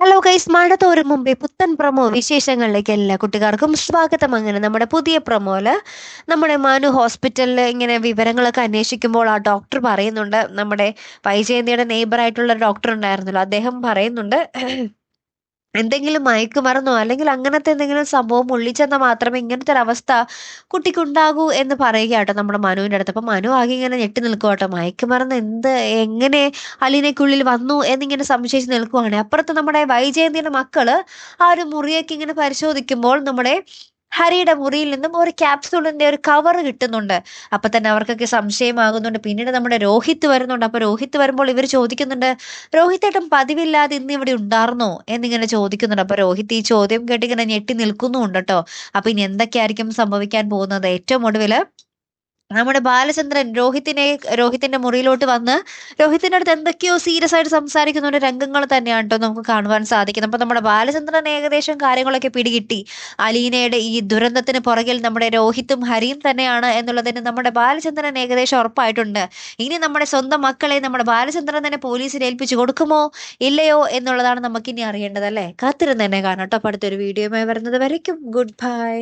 Hello guys മഴ തോരും മുമ്പേ പുത്തൻ പ്രമോ വിശേഷങ്ങളിലേക്ക് എല്ലാ കുട്ടികാർക്കും സ്വാഗതം. അങ്ങനെ നമ്മുടെ പുതിയ പ്രമോൽ നമ്മുടെ മനു ഹോസ്പിറ്റലിൽ ഇങ്ങനെ വിവരങ്ങളൊക്കെ അന്വേഷിക്കുമ്പോൾ ആ ഡോക്ടർ പറയുന്നുണ്ട്. നമ്മുടെ വൈജയന്തിയുടെ നെയ്ബർ ആയിട്ടുള്ള ഡോക്ടർ ഉണ്ടായിരുന്നല്ലോ. അദ്ദേഹം പറയുന്നുണ്ട്. എന്തെങ്കിലും മയക്കുമരുന്നോ അല്ലെങ്കിൽ അങ്ങനത്തെ എന്തെങ്കിലും സംഭവം ഉള്ളിച്ചെന്നാൽ മാത്രമേ ഇങ്ങനത്തെ ഒരു അവസ്ഥ കുട്ടിക്കുണ്ടാകൂ എന്ന് പറയുക കേട്ടോ നമ്മുടെ മനുവിന്റെ അടുത്ത്. അപ്പം മനു ആകെ ഇങ്ങനെ ഞെട്ടി നിൽക്കുക കേട്ടോ. മയക്കുമരുന്ന് എന്ത് എങ്ങനെ അലീനയ്ക്കുള്ളിൽ വന്നു എന്നിങ്ങനെ സംശയിച്ച് നിൽക്കുവാണ്. അപ്പുറത്ത് നമ്മുടെ വൈജയന്തിയുടെ മക്കൾ ആ ഒരു മുറിയൊക്കെ ഇങ്ങനെ പരിശോധിക്കുമ്പോൾ നമ്മുടെ ഹരിയുടെ മുറിയിൽ നിന്നും ഒരു ക്യാപ്സൂളിന്റെ ഒരു കവർ കിട്ടുന്നുണ്ട്. അപ്പൊ തന്നെ അവർക്കൊക്കെ സംശയമാകുന്നുണ്ട്. പിന്നീട് നമ്മുടെ രോഹിത് വരുന്നുണ്ട്. അപ്പൊ രോഹിത് വരുമ്പോൾ ഇവർ ചോദിക്കുന്നുണ്ട് രോഹിത് ഏട്ടൻ പതിവില്ലാതെ ഇന്ന് ഇവിടെ ഉണ്ടായിരുന്നോ? എന്നിങ്ങനെ ചോദിക്കുന്നുണ്ട്. അപ്പൊ രോഹിത് ഈ ചോദ്യം കേട്ടിങ്ങനെ ഞെട്ടി നിൽക്കുന്നുണ്ട് കേട്ടോ. അപ്പൊ ഇനി എന്തൊക്കെയായിരിക്കും സംഭവിക്കാൻ പോകുന്നത്? ഏറ്റവും ഒടുവിൽ നമ്മുടെ ബാലചന്ദ്രൻ രോഹിത്തിനെ രോഹിത്തിന്റെ മുറിയിലോട്ട് വന്ന് രോഹിത്തിന്റെ അടുത്ത് എന്തൊക്കെയോ സീരിയസ് ആയിട്ട് സംസാരിക്കുന്ന ഒരു രംഗങ്ങൾ തന്നെയാണ് കേട്ടോ നമുക്ക് കാണുവാൻ സാധിക്കുന്നത്. അപ്പൊ നമ്മുടെ ബാലചന്ദ്രൻ ഏകദേശം കാര്യങ്ങളൊക്കെ പിടികിട്ടി. അലീനയുടെ ഈ ദുരന്തത്തിന് പുറകിൽ നമ്മുടെ രോഹിത്തും ഹരിയും തന്നെയാണ് എന്നുള്ളതിന് നമ്മുടെ ബാലചന്ദ്രൻ ഏകദേശം ഉറപ്പായിട്ടുണ്ട്. ഇനി നമ്മുടെ സ്വന്തം മക്കളെ നമ്മുടെ ബാലചന്ദ്രൻ തന്നെ പോലീസിൽ ഏൽപ്പിച്ചു കൊടുക്കുമോ ഇല്ലയോ എന്നുള്ളതാണ് നമുക്കിനി അറിയേണ്ടത് അല്ലേ? കാത്തിരുന്ന് തന്നെ കാണാം കേട്ടോ. അടുത്തൊരു വീഡിയോയുമായി വരുന്നത് വരയ്ക്കും. Good bye